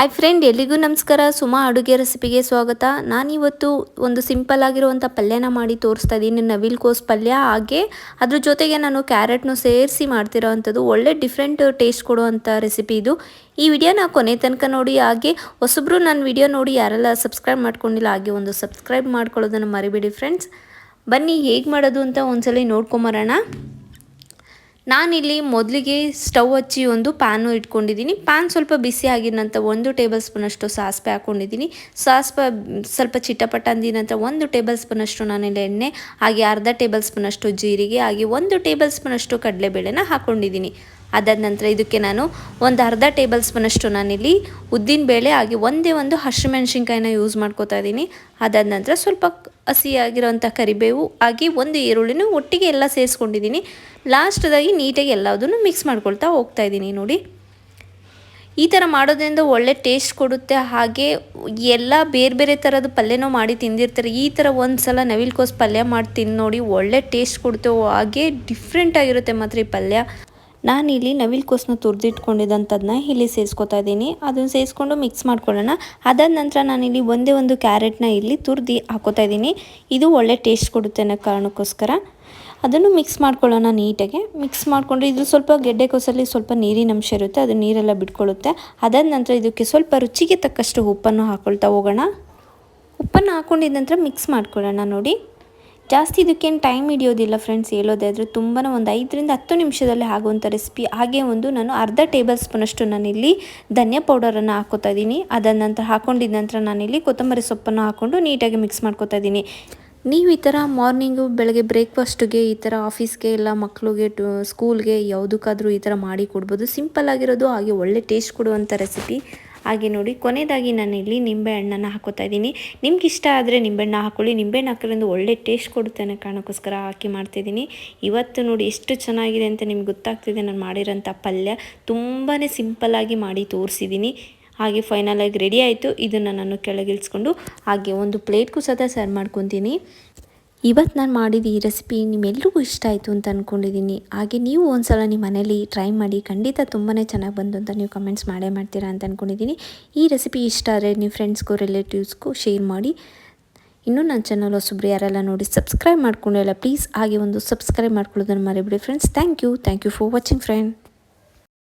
Hi friend ಎಲ್ಲಿಗೂ ನಮಸ್ಕಾರ. ಸುಮಾ ಅಡುಗೆ ರೆಸಿಪಿಗೆ ಸ್ವಾಗತ. ನಾನಿವತ್ತು ಒಂದು ಸಿಂಪಲ್ ಆಗಿರುವಂಥ ಪಲ್ಯನ ಮಾಡಿ ತೋರಿಸ್ತಾ ಇದ್ದೀನಿ. ನವಿಲ್ ಕೋಸ್ ಪಲ್ಯ, ಹಾಗೆ ಅದ್ರ ಜೊತೆಗೆ ನಾನು ಕ್ಯಾರೆಟ್ನು ಸೇರಿಸಿ ಮಾಡ್ತಿರೋ ಅಂಥದ್ದು ಒಳ್ಳೆ ಡಿಫ್ರೆಂಟ್ ಟೇಸ್ಟ್ ಕೊಡುವಂಥ ರೆಸಿಪಿ ಇದು. ಈ ವಿಡಿಯೋನ ಕೊನೆ ತನಕ ನೋಡಿ, ಹಾಗೆ ಹೊಸಬ್ರು ನನ್ನ ವಿಡಿಯೋ ನೋಡಿ, ಯಾರೆಲ್ಲ ಸಬ್ಸ್ಕ್ರೈಬ್ ಮಾಡ್ಕೊಂಡಿಲ್ಲ, ಹಾಗೆ ಒಂದು ಸಬ್ಸ್ಕ್ರೈಬ್ ಮಾಡ್ಕೊಳ್ಳೋದನ್ನು ಮರಿಬೇಡಿ ಫ್ರೆಂಡ್ಸ್ ಬನ್ನಿ, ಹೇಗೆ ಮಾಡೋದು ಅಂತ ಒಂದ್ಸಲ ನೋಡ್ಕೊಂಬರೋಣ. ನಾನಿಲ್ಲಿ ಮೊದಲಿಗೆ ಸ್ಟವ್ ಹಚ್ಚಿ ಒಂದು ಪ್ಯಾನು ಇಟ್ಕೊಂಡಿದ್ದೀನಿ. ಪ್ಯಾನ್ ಸ್ವಲ್ಪ ಬಿಸಿ ನಂತರ ಒಂದು ಟೇಬಲ್ ಸ್ಪೂನಷ್ಟು ಸಾಸಿವೆ ಹಾಕ್ಕೊಂಡಿದ್ದೀನಿ ಸಾಸಿವೆ, ಸ್ವಲ್ಪ ಚಿಟಪಟ ಒಂದು ಟೇಬಲ್ ಸ್ಪೂನಷ್ಟು ನಾನಿಲ್ಲಿ ಎಣ್ಣೆ, ಹಾಗೆ ಅರ್ಧ ಟೇಬಲ್ ಸ್ಪೂನಷ್ಟು ಜೀರಿಗೆ, ಹಾಗೆ ಒಂದು ಟೇಬಲ್ ಸ್ಪೂನಷ್ಟು ಕಡಲೆಬೇಳೆನ ಹಾಕ್ಕೊಂಡಿದ್ದೀನಿ ಅದಾದ ನಂತರ ಇದಕ್ಕೆ ನಾನು ಒಂದು ಅರ್ಧ ಟೇಬಲ್ ಸ್ಪೂನಷ್ಟು ನಾನಿಲ್ಲಿ ಉದ್ದಿನ ಬೇಳೆ ಹಾಗೆ ಒಂದೇ ಒಂದು ಹಸಿಮೆಣ್ಸಿನ್ಕಾಯಿನ ಯೂಸ್ ಮಾಡ್ಕೋತಾ ಇದ್ದೀನಿ. ಅದಾದ ನಂತರ ಸ್ವಲ್ಪ ಹಸಿಯಾಗಿರೋಂಥ ಕರಿಬೇವು ಹಾಗೆ ಒಂದು ಈರುಳ್ಳಿನೂ ಒಟ್ಟಿಗೆ ಎಲ್ಲ ಸೇರಿಸ್ಕೊಂಡಿದ್ದೀನಿ. ಲಾಸ್ಟ್ದಾಗಿ ನೀಟಾಗಿ ಎಲ್ಲದನ್ನು ಮಿಕ್ಸ್ ಮಾಡ್ಕೊಳ್ತಾ ಹೋಗ್ತಾ ಇದ್ದೀನಿ ನೋಡಿ. ಈ ಥರ ಮಾಡೋದ್ರಿಂದ ಒಳ್ಳೆ ಟೇಸ್ಟ್ ಕೊಡುತ್ತೆ. ಹಾಗೆ ಎಲ್ಲ ಬೇರೆ ಬೇರೆ ಥರದ ಪಲ್ಯನೂ ಮಾಡಿ ತಿಂದಿರ್ತಾರೆ. ಈ ಥರ ಒಂದು ಸಲ ನವಿಲ್ಕೋಸ್ ಪಲ್ಯ ಮಾಡಿ ತಿಂದು ನೋಡಿ ಒಳ್ಳೆ ಟೇಸ್ಟ್ ಕೊಡುತ್ತೆ. ಹಾಗೆ ಡಿಫ್ರೆಂಟಾಗಿರುತ್ತೆ ಮಾತ್ರ ಈ ಪಲ್ಯ. ನಾನಿಲ್ಲಿ ನವಿಲ್ ಕೋಸನ್ನ ತುರಿದಿಟ್ಕೊಂಡಿದ್ದಂಥದ್ದನ್ನ ಇಲ್ಲಿ ಸೇರಿಸ್ಕೊತಾ ಇದ್ದೀನಿ. ಅದನ್ನು ಸೇರಿಸ್ಕೊಂಡು ಮಿಕ್ಸ್ ಮಾಡ್ಕೊಳ್ಳೋಣ. ಅದಾದ ನಂತರ ನಾನಿಲ್ಲಿ ಒಂದೇ ಒಂದು ಕ್ಯಾರೆಟ್ನ ಇಲ್ಲಿ ತುರಿದು ಹಾಕೋತಾ ಇದ್ದೀನಿ. ಇದು ಒಳ್ಳೆ ಟೇಸ್ಟ್ ಕೊಡುತ್ತೆ ಅನ್ನೋ ಕಾರಣಕ್ಕೋಸ್ಕರ. ಅದನ್ನು ಮಿಕ್ಸ್ ಮಾಡ್ಕೊಳ್ಳೋಣ ನೀಟಾಗಿ. ಮಿಕ್ಸ್ ಮಾಡಿಕೊಂಡ್ರೆ ಇದು ಸ್ವಲ್ಪ ಗೆಡ್ಡೆ ಕೋಸಲ್ಲಿ ಸ್ವಲ್ಪ ನೀರಿನ ಅಂಶ ಇರುತ್ತೆ. ಅದು ನೀರೆಲ್ಲ ಬಿಟ್ಕೊಳ್ಳುತ್ತೆ. ಅದಾದ ನಂತರ ಇದಕ್ಕೆ ಸ್ವಲ್ಪ ರುಚಿಗೆ ತಕ್ಕಷ್ಟು ಉಪ್ಪನ್ನು ಹಾಕ್ಕೊಳ್ತಾ ಹೋಗೋಣ. ಉಪ್ಪನ್ನು ಹಾಕ್ಕೊಂಡಿದ ನಂತರ ಮಿಕ್ಸ್ ಮಾಡ್ಕೊಳ್ಳೋಣ ನೋಡಿ. ಜಾಸ್ತಿ ಇದಕ್ಕೇನು ಟೈಮ್ ಹಿಡಿಯೋದಿಲ್ಲ ಫ್ರೆಂಡ್ಸ್ ಹೇಳೋದಾದರೆ ತುಂಬಾ ಒಂದು ಐದರಿಂದ ಹತ್ತು ನಿಮಿಷದಲ್ಲಿ ಆಗುವಂಥ ರೆಸಿಪಿ ಹಾಗೆ ಒಂದು ನಾನು ಅರ್ಧ ಟೇಬಲ್ ಸ್ಪೂನಷ್ಟು ನಾನಿಲ್ಲಿ ಧನಿಯಾ ಪೌಡರನ್ನು ಹಾಕೋತಾ ಇದ್ದೀನಿ. ಅದಾದ ನಂತರ ಹಾಕೊಂಡಿದ ನಂತರ ನಾನಿಲ್ಲಿ ಕೊತ್ತಂಬರಿ ಸೊಪ್ಪನ್ನು ಹಾಕ್ಕೊಂಡು ನೀಟಾಗಿ ಮಿಕ್ಸ್ ಮಾಡ್ಕೋತಾ ಇದ್ದೀನಿ. ನೀವು ಈ ಥರ ಮಾರ್ನಿಂಗು ಬೆಳಗ್ಗೆ ಬ್ರೇಕ್ಫಾಸ್ಟ್ಗೆ ಈ ಥರ ಆಫೀಸ್ಗೆ ಇಲ್ಲ ಮಕ್ಕಳಿಗೆ ಟು ಸ್ಕೂಲ್ಗೆ ಯಾವುದಕ್ಕಾದರೂ ಈ ಥರ ಮಾಡಿ ಕೊಡ್ಬೋದು. ಸಿಂಪಲ್ ಆಗಿರೋದು ಹಾಗೆ ಒಳ್ಳೆ ಟೇಸ್ಟ್ ಕೊಡುವಂಥ ರೆಸಿಪಿ ಹಾಗೆ ನೋಡಿ, ಕೊನೆಯದಾಗಿ ನಾನು ಇಲ್ಲಿ ನಿಂಬೆ ಹಣ್ಣನ್ನು ಹಾಕೋತಾ ಇದ್ದೀನಿ. ನಿಮ್ಗೆ ಇಷ್ಟ ಆದರೆ ನಿಂಬೆಹಣ್ಣು ಹಾಕೊಳ್ಳಿ. ನಿಂಬೆಹಣ್ಣು ಹಾಕೋದ್ರಿಂದ ಒಳ್ಳೆ ಟೇಸ್ಟ್ ಕೊಡುತ್ತೆ ಅನ್ನೋ ಕಾರಣಕ್ಕೋಸ್ಕರ ಹಾಕಿ ಮಾಡ್ತಿದ್ದೀನಿ ಇವತ್ತು ನೋಡಿ ಎಷ್ಟು ಚೆನ್ನಾಗಿದೆ ಅಂತ ನಿಮ್ಗೆ ಗೊತ್ತಾಗ್ತಿದೆ ನಾನು ಮಾಡಿರೋಂಥ ಪಲ್ಯ. ತುಂಬಾ ಸಿಂಪಲ್ಲಾಗಿ ಮಾಡಿ ತೋರಿಸಿದ್ದೀನಿ. ಹಾಗೆ ಫೈನಲಾಗಿ ರೆಡಿ ಆಯಿತು. ಇದನ್ನು ನಾನು ಕೆಳಗಿಳಿಸ್ಕೊಂಡು ಹಾಗೆ ಒಂದು ಪ್ಲೇಟ್ಗೂ ಸಹ ಸರ್ವ್ ಮಾಡ್ಕೊತೀನಿ. ಇವತ್ತು ನಾನು ಮಾಡಿದ ಈ ರೆಸಿಪಿ ನಿಮ್ಮೆಲ್ರಿಗೂ ಇಷ್ಟ ಆಯಿತು ಅಂತ ಅಂದ್ಕೊಂಡಿದ್ದೀನಿ ಹಾಗೆ ನೀವು ಒಂದು ಸಲ ನಿಮ್ಮ ಮನೇಲಿ ಟ್ರೈ ಮಾಡಿ ಖಂಡಿತ ತುಂಬಾ ಚೆನ್ನಾಗಿ ಬಂತು ಅಂತ ನೀವು ಕಮೆಂಟ್ಸ್ ಮಾಡೇ ಮಾಡ್ತೀರಾ ಅಂತ ಅಂದ್ಕೊಂಡಿದ್ದೀನಿ ಈ ರೆಸಿಪಿ ಇಷ್ಟ ಆದರೆ ನೀವು ಫ್ರೆಂಡ್ಸ್ಗೂ ರಿಲೇಟಿವ್ಸ್ಗೂ ಶೇರ್ ಮಾಡಿ. ಇನ್ನೂ ನನ್ನ ಚಾನಲ್ ಹೊಸಬ್ರು ಯಾರೆಲ್ಲ ನೋಡಿ ಸಬ್ಸ್ಕ್ರೈಬ್ ಮಾಡ್ಕೊಂಡಿಲ್ಲ ಪ್ಲೀಸ್ ಹಾಗೆ ಒಂದು ಸಬ್ಸ್ಕ್ರೈಬ್ ಮಾಡ್ಕೊಳ್ಳೋದನ್ನು ಮರಿಬಿಡಿ friends thank you thank you for watching friend